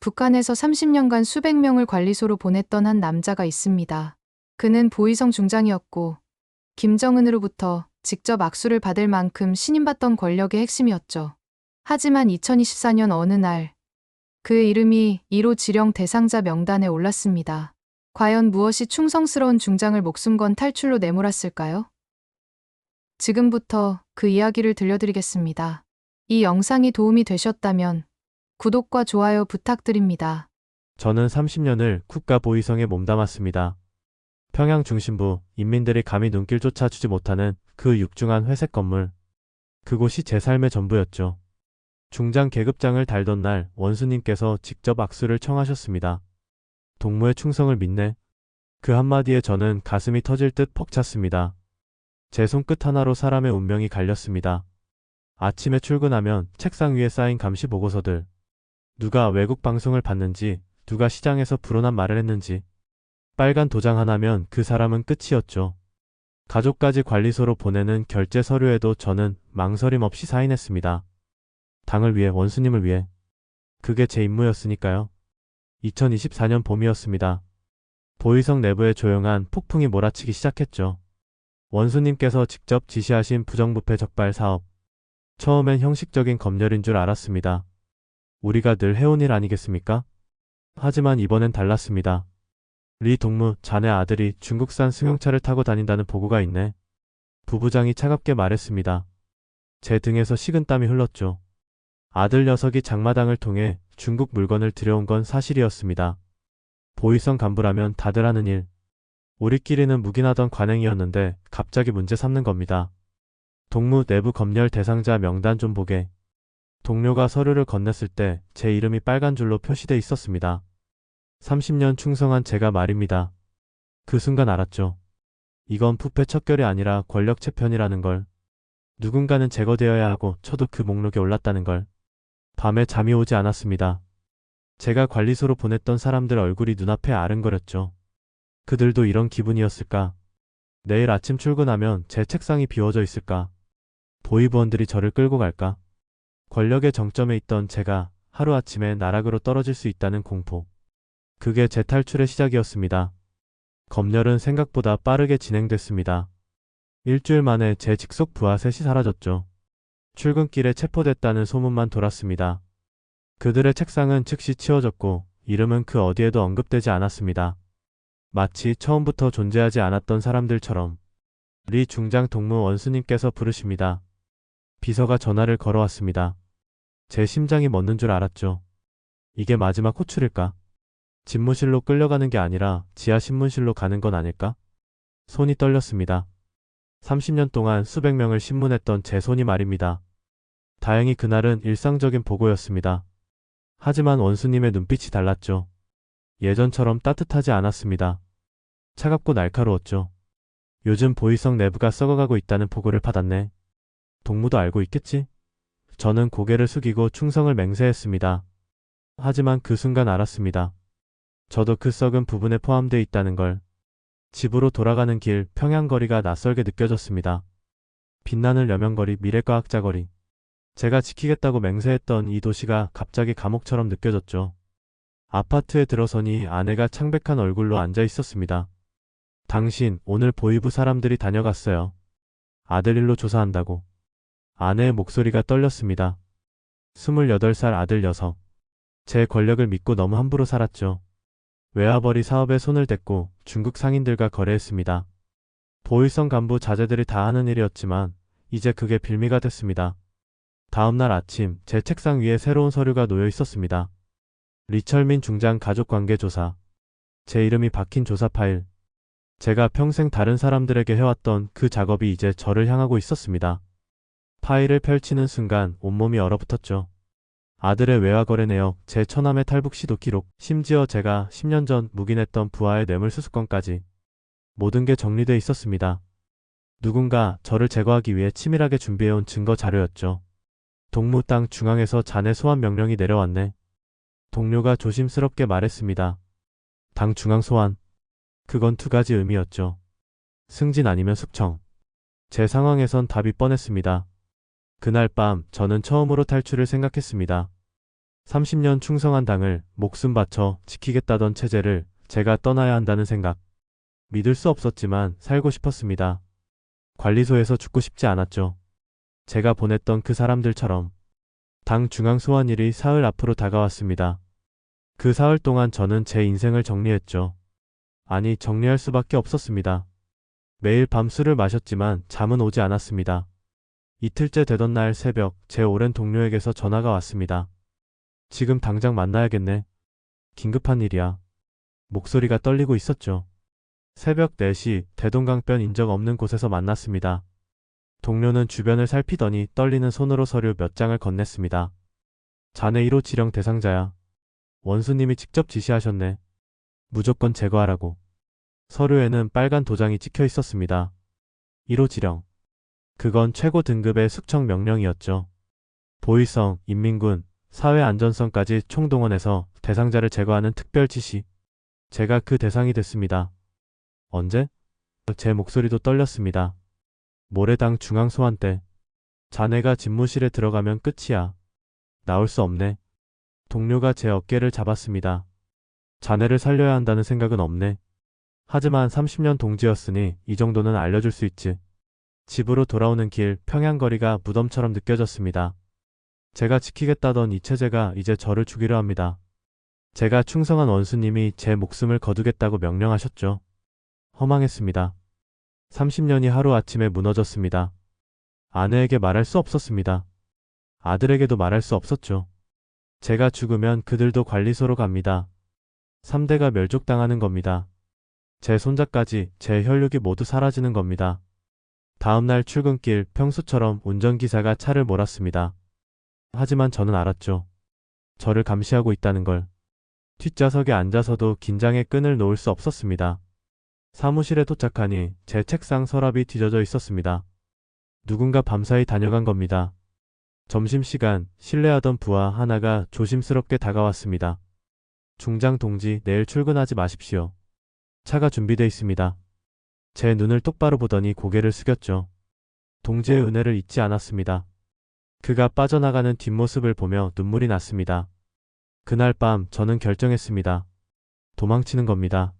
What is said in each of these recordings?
북한에서 30년간 수백 명을 관리소로 보냈던 한 남자가 있습니다. 그는 보이성 중장이었고 김정은으로부터 직접 악수를 받을 만큼 신임받던 권력의 핵심이었죠. 하지만 2024년 어느 날 그의 이름이 1호 지령 대상자 명단에 올랐습니다. 과연 무엇이 충성스러운 중장을 목숨 건 탈출로 내몰았을까요? 지금부터 그 이야기를 들려드리겠습니다. 이 영상이 도움이 되셨다면 구독과 좋아요 부탁드립니다. 저는 30년을 국가 보위성에 몸담았습니다. 평양 중심부 인민들이 감히 눈길조차 주지 못하는 그 육중한 회색 건물. 그곳이 제 삶의 전부였죠. 중장 계급장을 달던 날 원수님께서 직접 악수를 청하셨습니다. 동무의 충성을 믿네. 그 한마디에 저는 가슴이 터질 듯 벅찼습니다. 제 손끝 하나로 사람의 운명이 갈렸습니다. 아침에 출근하면 책상 위에 쌓인 감시 보고서들. 누가 외국 방송을 봤는지, 누가 시장에서 불온한 말을 했는지. 빨간 도장 하나면 그 사람은 끝이었죠. 가족까지 관리소로 보내는 결제 서류에도 저는 망설임 없이 사인했습니다. 당을 위해 원수님을 위해. 그게 제 임무였으니까요. 2024년 봄이었습니다. 보위성 내부에 조용한 폭풍이 몰아치기 시작했죠. 원수님께서 직접 지시하신 부정부패 적발 사업. 처음엔 형식적인 검열인 줄 알았습니다. 우리가 늘 해온 일 아니겠습니까? 하지만 이번엔 달랐습니다. 리 동무, 자네 아들이 중국산 승용차를 타고 다닌다는 보고가 있네. 부부장이 차갑게 말했습니다. 제 등에서 식은땀이 흘렀죠. 아들 녀석이 장마당을 통해 중국 물건을 들여온 건 사실이었습니다. 보위성 간부라면 다들 하는 일. 우리끼리는 묵인하던 관행이었는데 갑자기 문제 삼는 겁니다. 동무 내부 검열 대상자 명단 좀 보게. 동료가 서류를 건넸을 때 제 이름이 빨간 줄로 표시돼 있었습니다. 30년 충성한 제가 말입니다. 그 순간 알았죠. 이건 부패 척결이 아니라 권력 채편이라는 걸. 누군가는 제거되어야 하고 저도 그 목록에 올랐다는 걸. 밤에 잠이 오지 않았습니다. 제가 관리소로 보냈던 사람들 얼굴이 눈앞에 아른거렸죠. 그들도 이런 기분이었을까? 내일 아침 출근하면 제 책상이 비워져 있을까? 보위부원들이 저를 끌고 갈까? 권력의 정점에 있던 제가 하루아침에 나락으로 떨어질 수 있다는 공포. 그게 제 탈출의 시작이었습니다. 검열은 생각보다 빠르게 진행됐습니다. 일주일 만에 제 직속 부하 셋이 사라졌죠. 출근길에 체포됐다는 소문만 돌았습니다. 그들의 책상은 즉시 치워졌고 이름은 그 어디에도 언급되지 않았습니다. 마치 처음부터 존재하지 않았던 사람들처럼 리 중장 동무 원수님께서 부르십니다. 비서가 전화를 걸어왔습니다. 제 심장이 멎는 줄 알았죠. 이게 마지막 호출일까? 집무실로 끌려가는 게 아니라 지하 신문실로 가는 건 아닐까? 손이 떨렸습니다. 30년 동안 수백 명을 신문했던 제 손이 말입니다. 다행히 그날은 일상적인 보고였습니다. 하지만 원수님의 눈빛이 달랐죠. 예전처럼 따뜻하지 않았습니다. 차갑고 날카로웠죠. 요즘 보이성 내부가 썩어가고 있다는 보고를 받았네. 동무도 알고 있겠지? 저는 고개를 숙이고 충성을 맹세했습니다. 하지만 그 순간 알았습니다. 저도 그 썩은 부분에 포함되어 있다는 걸. 집으로 돌아가는 길 평양거리가 낯설게 느껴졌습니다. 빛나는 여명거리 미래과학자 거리. 제가 지키겠다고 맹세했던 이 도시가 갑자기 감옥처럼 느껴졌죠. 아파트에 들어서니 아내가 창백한 얼굴로 앉아 있었습니다. 당신 오늘 보이부 사람들이 다녀갔어요. 아들 일로 조사한다고. 아내의 목소리가 떨렸습니다. 28살 아들 녀석. 제 권력을 믿고 너무 함부로 살았죠. 외화벌이 사업에 손을 댔고 중국 상인들과 거래했습니다. 보일성 간부 자제들이 다 하는 일이었지만 이제 그게 빌미가 됐습니다. 다음날 아침 제 책상 위에 새로운 서류가 놓여 있었습니다. 리철민 중장 가족관계조사. 제 이름이 박힌 조사 파일. 제가 평생 다른 사람들에게 해왔던 그 작업이 이제 저를 향하고 있었습니다. 파일을 펼치는 순간 온몸이 얼어붙었죠. 아들의 외화거래 내역, 제 처남의 탈북 시도 기록, 심지어 제가 10년 전 묵인했던 부하의 뇌물 수수건까지. 모든 게 정리돼 있었습니다. 누군가 저를 제거하기 위해 치밀하게 준비해온 증거 자료였죠. 동무 땅 중앙에서 잔해 소환 명령이 내려왔네. 동료가 조심스럽게 말했습니다. 당 중앙 소환. 그건 두 가지 의미였죠. 승진 아니면 숙청. 제 상황에선 답이 뻔했습니다. 그날 밤 저는 처음으로 탈출을 생각했습니다. 30년 충성한 당을 목숨 바쳐 지키겠다던 체제를 제가 떠나야 한다는 생각. 믿을 수 없었지만 살고 싶었습니다. 관리소에서 죽고 싶지 않았죠. 제가 보냈던 그 사람들처럼. 당 중앙 소환일이 사흘 앞으로 다가왔습니다. 그 사흘 동안 저는 제 인생을 정리했죠. 아니, 정리할 수밖에 없었습니다. 매일 밤 술을 마셨지만 잠은 오지 않았습니다. 이틀째 되던 날 새벽 제 오랜 동료에게서 전화가 왔습니다. 지금 당장 만나야겠네. 긴급한 일이야. 목소리가 떨리고 있었죠. 새벽 4시 대동강변 인적 없는 곳에서 만났습니다. 동료는 주변을 살피더니 떨리는 손으로 서류 몇 장을 건넸습니다. 자네 1호 지령 대상자야. 원수님이 직접 지시하셨네. 무조건 제거하라고. 서류에는 빨간 도장이 찍혀 있었습니다. 1호 지령. 그건 최고 등급의 숙청 명령이었죠. 보위성, 인민군, 사회 안전성까지 총동원해서 대상자를 제거하는 특별 지시. 제가 그 대상이 됐습니다. 언제? 제 목소리도 떨렸습니다. 모래당 중앙소환 때. 자네가 집무실에 들어가면 끝이야. 나올 수 없네. 동료가 제 어깨를 잡았습니다. 자네를 살려야 한다는 생각은 없네. 하지만 30년 동지였으니 이 정도는 알려줄 수 있지. 집으로 돌아오는 길 평양거리가 무덤처럼 느껴졌습니다. 제가 지키겠다던 이 체제가 이제 저를 죽이려 합니다. 제가 충성한 원수님이 제 목숨을 거두겠다고 명령하셨죠. 허망했습니다. 30년이 하루아침에 무너졌습니다. 아내에게 말할 수 없었습니다. 아들에게도 말할 수 없었죠. 제가 죽으면 그들도 관리소로 갑니다. 3대가 멸족당하는 겁니다. 제 손자까지 제 혈육이 모두 사라지는 겁니다. 다음날 출근길 평소처럼 운전기사가 차를 몰았습니다. 하지만 저는 알았죠. 저를 감시하고 있다는 걸. 뒷좌석에 앉아서도 긴장의 끈을 놓을 수 없었습니다. 사무실에 도착하니 제 책상 서랍이 뒤져져 있었습니다. 누군가 밤사이 다녀간 겁니다. 점심시간 신뢰하던 부하 하나가 조심스럽게 다가왔습니다. 중장 동지 내일 출근하지 마십시오. 차가 준비돼 있습니다. 제 눈을 똑바로 보더니 고개를 숙였죠. 동지의 은혜를 잊지 않았습니다. 그가 빠져나가는 뒷모습을 보며 눈물이 났습니다. 그날 밤 저는 결정했습니다. 도망치는 겁니다.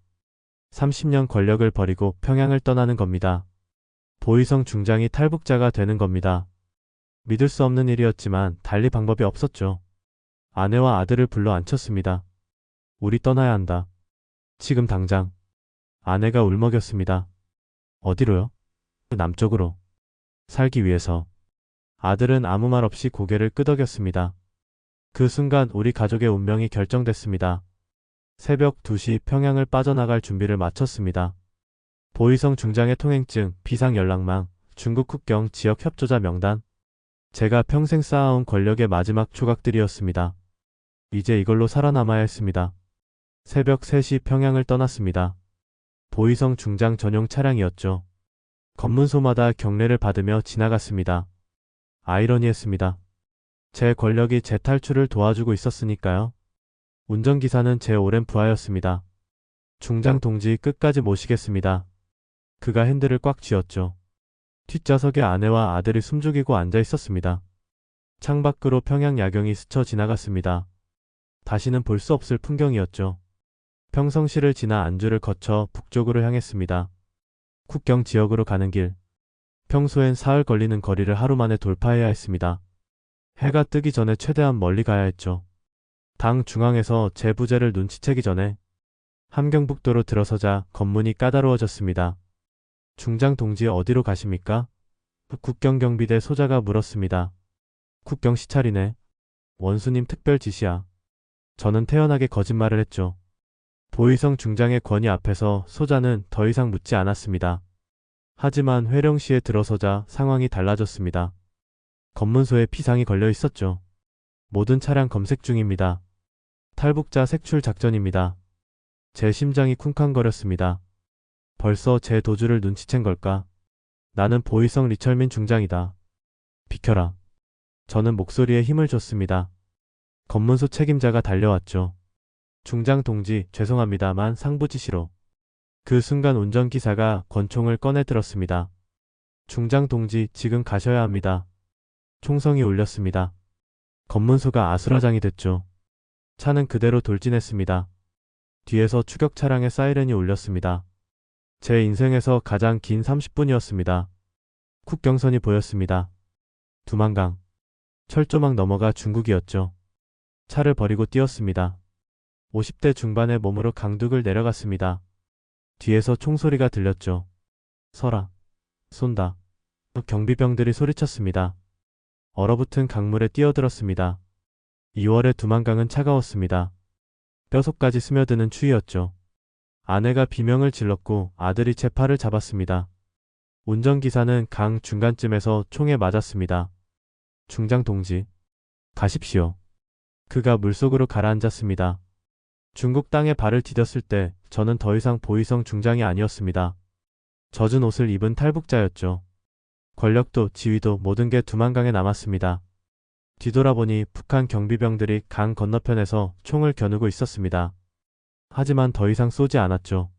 30년 권력을 버리고 평양을 떠나는 겁니다. 보위성 중장이 탈북자가 되는 겁니다. 믿을 수 없는 일이었지만 달리 방법이 없었죠. 아내와 아들을 불러 앉혔습니다. 우리 떠나야 한다. 지금 당장. 아내가 울먹였습니다. 어디로요? 남쪽으로. 살기 위해서. 아들은 아무 말 없이 고개를 끄덕였습니다. 그 순간 우리 가족의 운명이 결정됐습니다. 새벽 2시 평양을 빠져나갈 준비를 마쳤습니다. 보위성 중장의 통행증, 비상 연락망, 중국 국경 지역 협조자 명단. 제가 평생 쌓아온 권력의 마지막 조각들이었습니다. 이제 이걸로 살아남아야 했습니다. 새벽 3시 평양을 떠났습니다. 보위성 중장 전용 차량이었죠. 검문소마다 경례를 받으며 지나갔습니다. 아이러니했습니다. 제 권력이 제 탈출을 도와주고 있었으니까요. 운전기사는 제 오랜 부하였습니다. 중장 동지 끝까지 모시겠습니다. 그가 핸들을 꽉 쥐었죠. 뒷좌석에 아내와 아들이 숨죽이고 앉아 있었습니다. 창밖으로 평양 야경이 스쳐 지나갔습니다. 다시는 볼 수 없을 풍경이었죠. 평성시를 지나 안주를 거쳐 북쪽으로 향했습니다. 국경 지역으로 가는 길. 평소엔 사흘 걸리는 거리를 하루 만에 돌파해야 했습니다. 해가 뜨기 전에 최대한 멀리 가야 했죠. 당 중앙에서 제 부재를 눈치채기 전에 함경북도로 들어서자 검문이 까다로워졌습니다. 중장 동지 어디로 가십니까? 국경경비대 소자가 물었습니다. 국경 시찰이네. 원수님 특별 지시야. 저는 태연하게 거짓말을 했죠. 보위성 중장의 권위 앞에서 소자는 더 이상 묻지 않았습니다. 하지만 회령시에 들어서자 상황이 달라졌습니다. 검문소에 피상이 걸려 있었죠. 모든 차량 검색 중입니다. 탈북자 색출 작전입니다. 제 심장이 쿵쾅거렸습니다. 벌써 제 도주를 눈치챈 걸까? 나는 보위성 리철민 중장이다. 비켜라. 저는 목소리에 힘을 줬습니다. 검문소 책임자가 달려왔죠. 중장 동지, 죄송합니다만 상부 지시로. 그 순간 운전기사가 권총을 꺼내 들었습니다. 중장 동지, 지금 가셔야 합니다. 총성이 울렸습니다. 검문소가 아수라장이 됐죠. 차는 그대로 돌진했습니다. 뒤에서 추격 차량의 사이렌이 울렸습니다. 제 인생에서 가장 긴 30분이었습니다. 국경선이 보였습니다. 두만강. 철조망 넘어가 중국이었죠. 차를 버리고 뛰었습니다. 50대 중반의 몸으로 강둑을 내려갔습니다. 뒤에서 총소리가 들렸죠. 서라. 쏜다. 경비병들이 소리쳤습니다. 얼어붙은 강물에 뛰어들었습니다. 2월의 두만강은 차가웠습니다. 뼈속까지 스며드는 추위였죠. 아내가 비명을 질렀고 아들이 제 팔을 잡았습니다. 운전기사는 강 중간쯤에서 총에 맞았습니다. 중장 동지. 가십시오. 그가 물속으로 가라앉았습니다. 중국 땅에 발을 디뎠을 때 저는 더 이상 보이성 중장이 아니었습니다. 젖은 옷을 입은 탈북자였죠. 권력도 지위도 모든 게 두만강에 남았습니다. 뒤돌아보니 북한 경비병들이 강 건너편에서 총을 겨누고 있었습니다. 하지만 더 이상 쏘지 않았죠.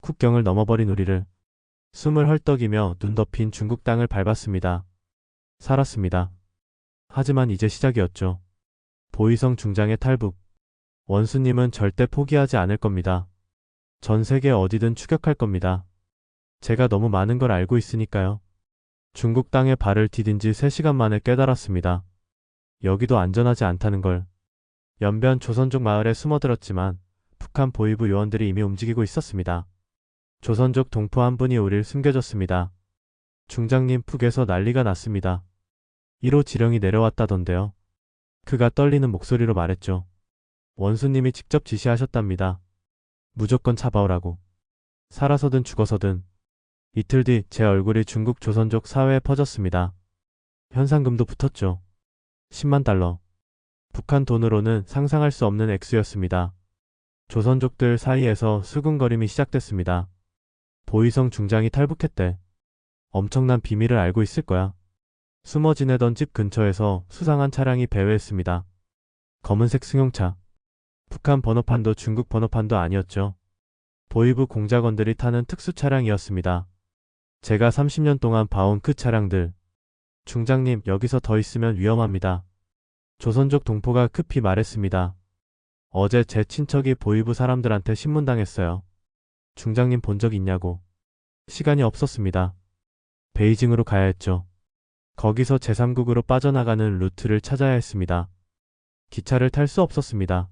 국경을 넘어버린 우리를 숨을 헐떡이며 눈 덮인 중국 땅을 밟았습니다. 살았습니다. 하지만 이제 시작이었죠. 보이성 중장의 탈북. 원수님은 절대 포기하지 않을 겁니다. 전 세계 어디든 추격할 겁니다. 제가 너무 많은 걸 알고 있으니까요. 중국 땅에 발을 디딘 지 3시간 만에 깨달았습니다. 여기도 안전하지 않다는 걸. 연변 조선족 마을에 숨어들었지만 북한 보위부 요원들이 이미 움직이고 있었습니다. 조선족 동포 한 분이 우릴 숨겨줬습니다. 중장님 푹에서 난리가 났습니다. 1호 지령이 내려왔다던데요. 그가 떨리는 목소리로 말했죠. 원수님이 직접 지시하셨답니다. 무조건 잡아오라고. 살아서든 죽어서든. 이틀 뒤 제 얼굴이 중국 조선족 사회에 퍼졌습니다. 현상금도 붙었죠. 10만 달러. 북한 돈으로는 상상할 수 없는 액수였습니다. 조선족들 사이에서 수군거림이 시작됐습니다. 보이성 중장이 탈북했대. 엄청난 비밀을 알고 있을 거야. 숨어 지내던 집 근처에서 수상한 차량이 배회했습니다. 검은색 승용차. 북한 번호판도 중국 번호판도 아니었죠. 보이부 공작원들이 타는 특수 차량이었습니다. 제가 30년 동안 봐온 그 차량들. 중장님, 여기서 더 있으면 위험합니다. 조선족 동포가 급히 말했습니다. 어제 제 친척이 보이부 사람들한테 신문당했어요. 중장님 본 적 있냐고. 시간이 없었습니다. 베이징으로 가야 했죠. 거기서 제3국으로 빠져나가는 루트를 찾아야 했습니다. 기차를 탈 수 없었습니다.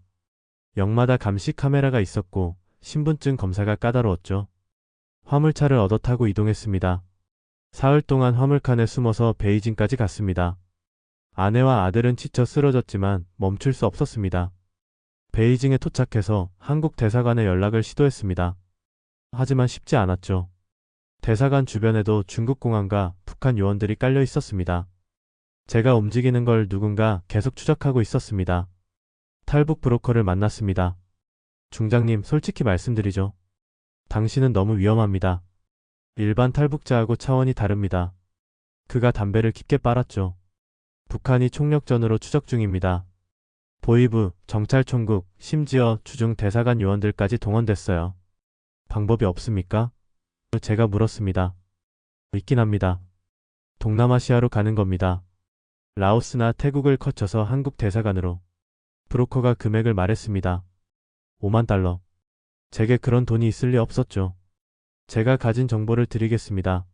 역마다 감시 카메라가 있었고 신분증 검사가 까다로웠죠. 화물차를 얻어 타고 이동했습니다. 사흘 동안 화물칸에 숨어서 베이징까지 갔습니다. 아내와 아들은 지쳐 쓰러졌지만 멈출 수 없었습니다. 베이징에 도착해서 한국 대사관에 연락을 시도했습니다. 하지만 쉽지 않았죠. 대사관 주변에도 중국 공안과 북한 요원들이 깔려 있었습니다. 제가 움직이는 걸 누군가 계속 추적하고 있었습니다. 탈북 브로커를 만났습니다. 중장님, 솔직히 말씀드리죠. 당신은 너무 위험합니다. 일반 탈북자하고 차원이 다릅니다. 그가 담배를 깊게 빨았죠. 북한이 총력전으로 추적 중입니다. 보이부, 정찰총국, 심지어 주중 대사관 요원들까지 동원됐어요. 방법이 없습니까? 제가 물었습니다. 있긴 합니다. 동남아시아로 가는 겁니다. 라오스나 태국을 거쳐서 한국 대사관으로. 브로커가 금액을 말했습니다. 5만 달러. 제게 그런 돈이 있을 리 없었죠. 제가 가진 정보를 드리겠습니다.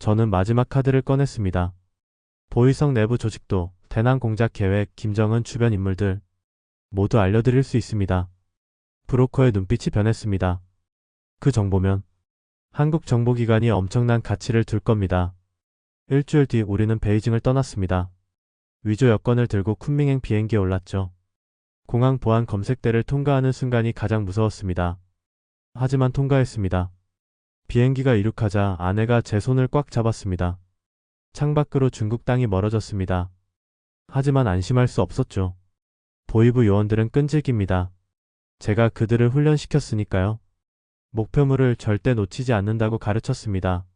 저는 마지막 카드를 꺼냈습니다. 보이성 내부 조직도, 대남 공작 계획, 김정은 주변 인물들 모두 알려드릴 수 있습니다. 브로커의 눈빛이 변했습니다. 그 정보면 한국 정보기관이 엄청난 가치를 둘 겁니다. 일주일 뒤 우리는 베이징을 떠났습니다. 위조 여권을 들고 쿤밍행 비행기에 올랐죠. 공항 보안 검색대를 통과하는 순간이 가장 무서웠습니다. 하지만 통과했습니다. 비행기가 이륙하자 아내가 제 손을 꽉 잡았습니다. 창밖으로 중국 땅이 멀어졌습니다. 하지만 안심할 수 없었죠. 보이부 요원들은 끈질깁니다. 제가 그들을 훈련시켰으니까요. 목표물을 절대 놓치지 않는다고 가르쳤습니다.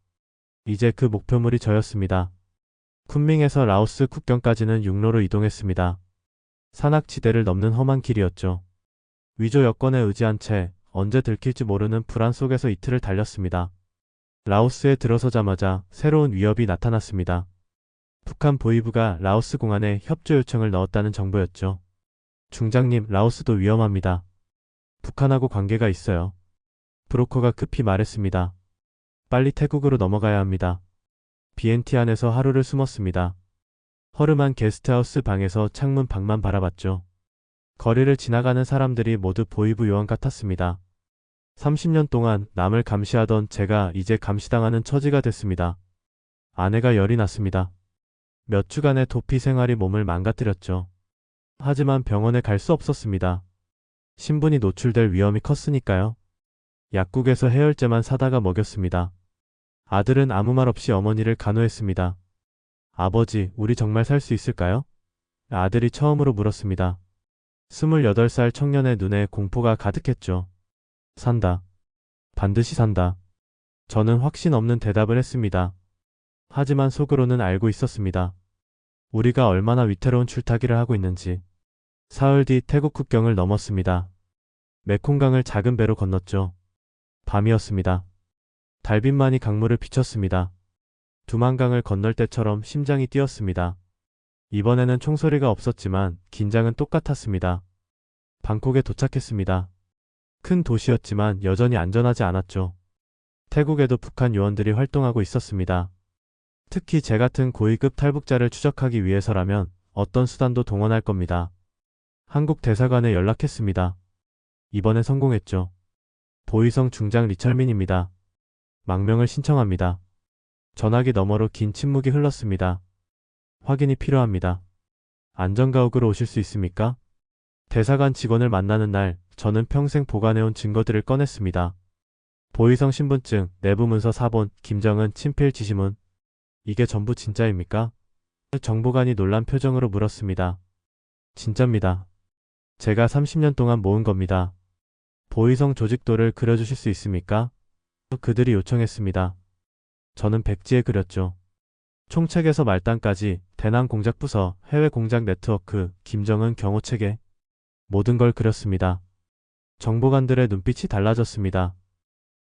이제 그 목표물이 저였습니다. 쿤밍에서 라오스 국경까지는 육로로 이동했습니다. 산악지대를 넘는 험한 길이었죠. 위조 여권에 의지한 채 언제 들킬지 모르는 불안 속에서 이틀을 달렸습니다. 라오스에 들어서자마자 새로운 위협이 나타났습니다. 북한 보위부가 라오스 공안에 협조 요청을 넣었다는 정보였죠. 중장님, 라오스도 위험합니다. 북한하고 관계가 있어요. 브로커가 급히 말했습니다. 빨리 태국으로 넘어가야 합니다. BNT 안에서 하루를 숨었습니다. 허름한 게스트하우스 방에서 창문 밖만 바라봤죠. 거리를 지나가는 사람들이 모두 보이부 요원 같았습니다. 30년 동안 남을 감시하던 제가 이제 감시당하는 처지가 됐습니다. 아내가 열이 났습니다. 몇 주간의 도피 생활이 몸을 망가뜨렸죠. 하지만 병원에 갈 수 없었습니다. 신분이 노출될 위험이 컸으니까요. 약국에서 해열제만 사다가 먹였습니다. 아들은 아무 말 없이 어머니를 간호했습니다. 아버지, 우리 정말 살 수 있을까요? 아들이 처음으로 물었습니다. 28살 청년의 눈에 공포가 가득했죠. 산다. 반드시 산다. 저는 확신 없는 대답을 했습니다. 하지만 속으로는 알고 있었습니다. 우리가 얼마나 위태로운 출타기를 하고 있는지. 사흘 뒤 태국 국경을 넘었습니다. 메콩강을 작은 배로 건넜죠. 밤이었습니다. 달빛만이 강물을 비쳤습니다. 두만강을 건널 때처럼 심장이 뛰었습니다. 이번에는 총소리가 없었지만 긴장은 똑같았습니다. 방콕에 도착했습니다. 큰 도시였지만 여전히 안전하지 않았죠. 태국에도 북한 요원들이 활동하고 있었습니다. 특히 제 같은 고위급 탈북자를 추적하기 위해서라면 어떤 수단도 동원할 겁니다. 한국 대사관에 연락했습니다. 이번엔 성공했죠. 보이성 중장 리철민입니다. 망명을 신청합니다. 전화기 너머로 긴 침묵이 흘렀습니다. 확인이 필요합니다. 안전가옥으로 오실 수 있습니까? 대사관 직원을 만나는 날 저는 평생 보관해온 증거들을 꺼냈습니다. 보이성 신분증, 내부 문서 사본, 김정은 친필 지시문. 이게 전부 진짜입니까? 정보관이 놀란 표정으로 물었습니다. 진짜입니다. 제가 30년 동안 모은 겁니다. 보이성 조직도를 그려주실 수 있습니까? 그들이 요청했습니다. 저는 백지에 그렸죠. 총책에서 말단까지 대남 공작 부서, 해외 공작 네트워크, 김정은 경호 체계 모든 걸 그렸습니다. 정보관들의 눈빛이 달라졌습니다.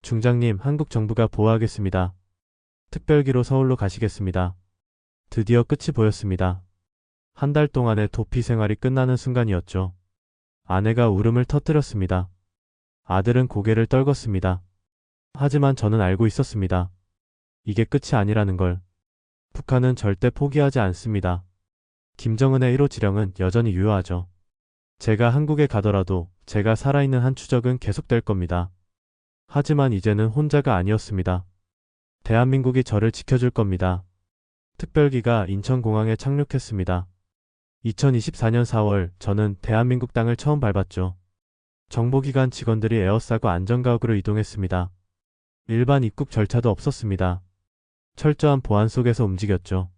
중장님, 한국 정부가 보호하겠습니다. 특별기로 서울로 가시겠습니다. 드디어 끝이 보였습니다. 한 달 동안의 도피 생활이 끝나는 순간이었죠. 아내가 울음을 터뜨렸습니다. 아들은 고개를 떨궜습니다. 하지만 저는 알고 있었습니다. 이게 끝이 아니라는 걸. 북한은 절대 포기하지 않습니다. 김정은의 1호 지령은 여전히 유효하죠. 제가 한국에 가더라도 제가 살아있는 한 추적은 계속될 겁니다. 하지만 이제는 혼자가 아니었습니다. 대한민국이 저를 지켜줄 겁니다. 특별기가 인천공항에 착륙했습니다. 2024년 4월 저는 대한민국 땅을 처음 밟았죠. 정보기관 직원들이 에어싸고 안전가옥으로 이동했습니다. 일반 입국 절차도 없었습니다. 철저한 보안 속에서 움직였죠.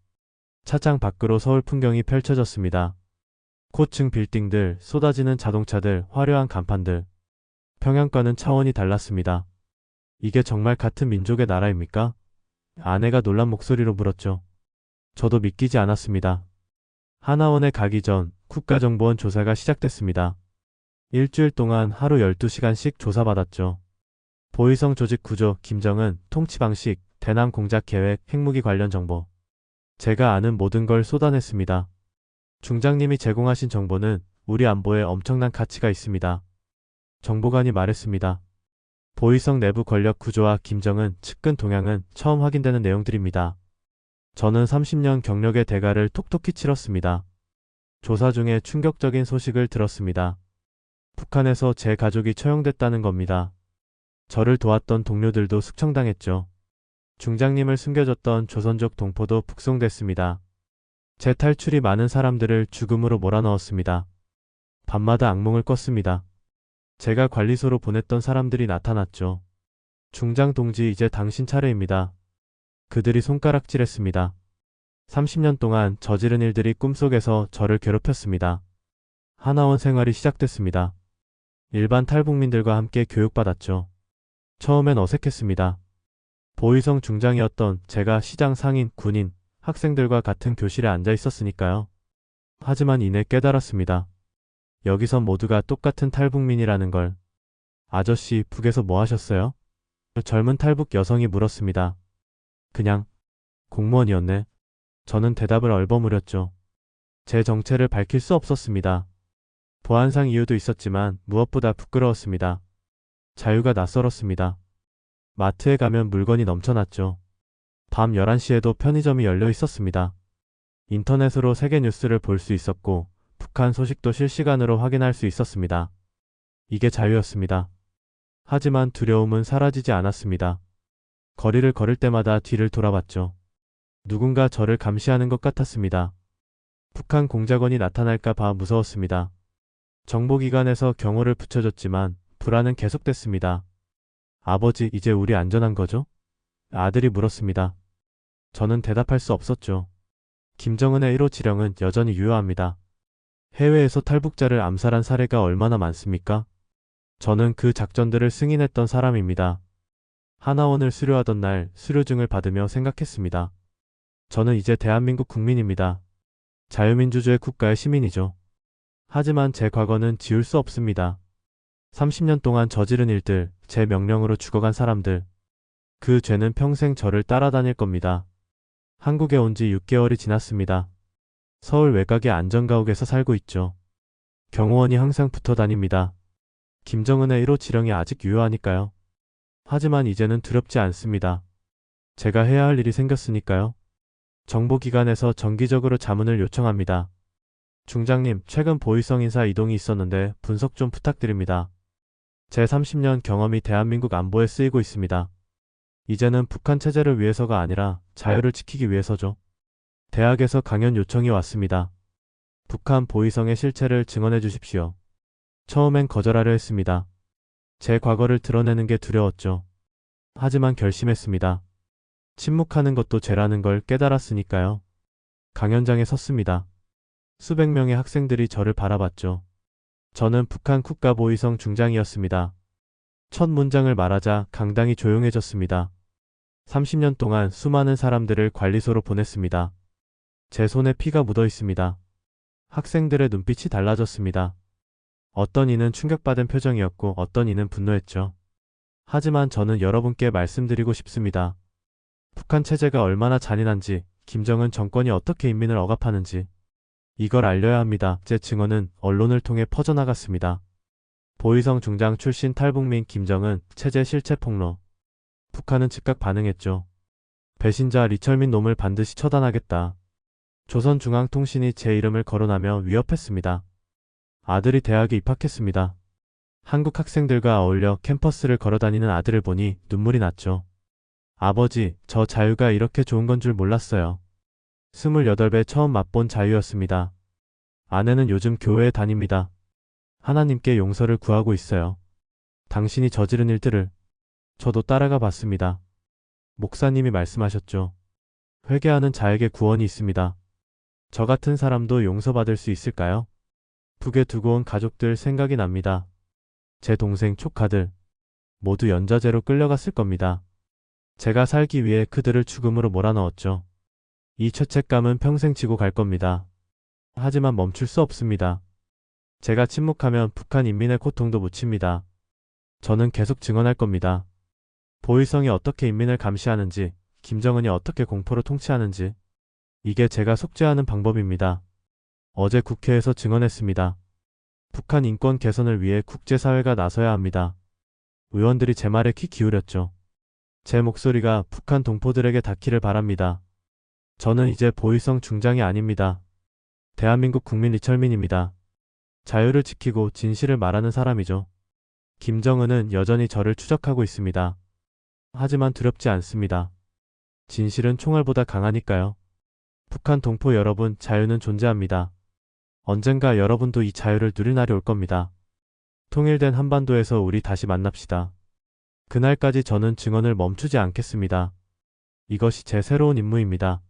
차장 밖으로 서울 풍경이 펼쳐졌습니다. 고층 빌딩들, 쏟아지는 자동차들, 화려한 간판들. 평양과는 차원이 달랐습니다. 이게 정말 같은 민족의 나라입니까? 아내가 놀란 목소리로 물었죠. 저도 믿기지 않았습니다. 하나원에 가기 전 국가정보원 조사가 시작됐습니다. 일주일 동안 하루 12시간씩 조사받았죠. 보이성 조직 구조, 김정은, 통치 방식, 대남 공작 계획, 핵무기 관련 정보. 제가 아는 모든 걸 쏟아냈습니다. 중장님이 제공하신 정보는 우리 안보에 엄청난 가치가 있습니다. 정보관이 말했습니다. 보이성 내부 권력 구조와 김정은, 측근 동향은 처음 확인되는 내용들입니다. 저는 30년 경력의 대가를 톡톡히 치렀습니다. 조사 중에 충격적인 소식을 들었습니다. 북한에서 제 가족이 처형됐다는 겁니다. 저를 도왔던 동료들도 숙청당했죠. 중장님을 숨겨줬던 조선족 동포도 북송됐습니다. 제 탈출이 많은 사람들을 죽음으로 몰아넣었습니다. 밤마다 악몽을 꿨습니다. 제가 관리소로 보냈던 사람들이 나타났죠. 중장 동지 이제 당신 차례입니다. 그들이 손가락질했습니다. 30년 동안 저지른 일들이 꿈속에서 저를 괴롭혔습니다. 하나원 생활이 시작됐습니다. 일반 탈북민들과 함께 교육받았죠. 처음엔 어색했습니다. 보이성 중장이었던 제가 시장 상인, 군인, 학생들과 같은 교실에 앉아 있었으니까요. 하지만 이내 깨달았습니다. 여기선 모두가 똑같은 탈북민이라는 걸. 아저씨, 북에서 뭐 하셨어요? 젊은 탈북 여성이 물었습니다. 그냥 공무원이었네. 저는 대답을 얼버무렸죠. 제 정체를 밝힐 수 없었습니다. 보안상 이유도 있었지만 무엇보다 부끄러웠습니다. 자유가 낯설었습니다. 마트에 가면 물건이 넘쳐났죠. 밤 11시에도 편의점이 열려 있었습니다. 인터넷으로 세계 뉴스를 볼 수 있었고 북한 소식도 실시간으로 확인할 수 있었습니다. 이게 자유였습니다. 하지만 두려움은 사라지지 않았습니다. 거리를 걸을 때마다 뒤를 돌아봤죠. 누군가 저를 감시하는 것 같았습니다. 북한 공작원이 나타날까 봐 무서웠습니다. 정보기관에서 경호를 붙여줬지만 불안은 계속됐습니다. 아버지, 이제 우리 안전한 거죠? 아들이 물었습니다. 저는 대답할 수 없었죠. 김정은의 1호 지령은 여전히 유효합니다. 해외에서 탈북자를 암살한 사례가 얼마나 많습니까? 저는 그 작전들을 승인했던 사람입니다. 하나원을 수료하던 날 수료증을 받으며 생각했습니다. 저는 이제 대한민국 국민입니다. 자유민주주의 국가의 시민이죠. 하지만 제 과거는 지울 수 없습니다. 30년 동안 저지른 일들, 제 명령으로 죽어간 사람들. 그 죄는 평생 저를 따라다닐 겁니다. 한국에 온 지 6개월이 지났습니다. 서울 외곽의 안전가옥에서 살고 있죠. 경호원이 항상 붙어 다닙니다. 김정은의 1호 지령이 아직 유효하니까요. 하지만 이제는 두렵지 않습니다. 제가 해야 할 일이 생겼으니까요. 정보기관에서 정기적으로 자문을 요청합니다. 중장님, 최근 보위성 인사 이동이 있었는데 분석 좀 부탁드립니다. 제 30년 경험이 대한민국 안보에 쓰이고 있습니다. 이제는 북한 체제를 위해서가 아니라 자유를 지키기 위해서죠. 대학에서 강연 요청이 왔습니다. 북한 보위성의 실체를 증언해 주십시오. 처음엔 거절하려 했습니다. 제 과거를 드러내는 게 두려웠죠. 하지만 결심했습니다. 침묵하는 것도 죄라는 걸 깨달았으니까요. 강연장에 섰습니다. 수백 명의 학생들이 저를 바라봤죠. 저는 북한 국가보위성 중장이었습니다. 첫 문장을 말하자 강당이 조용해졌습니다. 30년 동안 수많은 사람들을 관리소로 보냈습니다. 제 손에 피가 묻어 있습니다. 학생들의 눈빛이 달라졌습니다. 어떤 이는 충격받은 표정이었고 어떤 이는 분노했죠. 하지만 저는 여러분께 말씀드리고 싶습니다. 북한 체제가 얼마나 잔인한지, 김정은 정권이 어떻게 인민을 억압하는지, 이걸 알려야 합니다. 제 증언은 언론을 통해 퍼져나갔습니다. 보위성 중장 출신 탈북민 김정은 체제 실체 폭로. 북한은 즉각 반응했죠. 배신자 리철민 놈을 반드시 처단하겠다. 조선중앙통신이 제 이름을 거론하며 위협했습니다. 아들이 대학에 입학했습니다. 한국 학생들과 어울려 캠퍼스를 걸어다니는 아들을 보니 눈물이 났죠. 아버지, 저 자유가 이렇게 좋은 건 줄 몰랐어요. 28배 처음 맛본 자유였습니다. 아내는 요즘 교회에 다닙니다. 하나님께 용서를 구하고 있어요. 당신이 저지른 일들을 저도 따라가 봤습니다. 목사님이 말씀하셨죠. 회개하는 자에게 구원이 있습니다. 저 같은 사람도 용서받을 수 있을까요? 북에 두고 온 가족들 생각이 납니다. 제 동생 조카들 모두 연좌제로 끌려갔을 겁니다. 제가 살기 위해 그들을 죽음으로 몰아넣었죠. 이 죄책감은 평생 지고 갈 겁니다. 하지만 멈출 수 없습니다. 제가 침묵하면 북한 인민의 고통도 묻힙니다. 저는 계속 증언할 겁니다. 보위성이 어떻게 인민을 감시하는지, 김정은이 어떻게 공포로 통치하는지, 이게 제가 속죄하는 방법입니다. 어제 국회에서 증언했습니다. 북한 인권 개선을 위해 국제사회가 나서야 합니다. 의원들이 제 말에 귀 기울였죠. 제 목소리가 북한 동포들에게 닿기를 바랍니다. 저는 이제 보위성 중장이 아닙니다. 대한민국 국민 리철민입니다. 자유를 지키고 진실을 말하는 사람이죠. 김정은은 여전히 저를 추적하고 있습니다. 하지만 두렵지 않습니다. 진실은 총알보다 강하니까요. 북한 동포 여러분, 자유는 존재합니다. 언젠가 여러분도 이 자유를 누릴 날이 올 겁니다. 통일된 한반도에서 우리 다시 만납시다. 그날까지 저는 증언을 멈추지 않겠습니다. 이것이 제 새로운 임무입니다.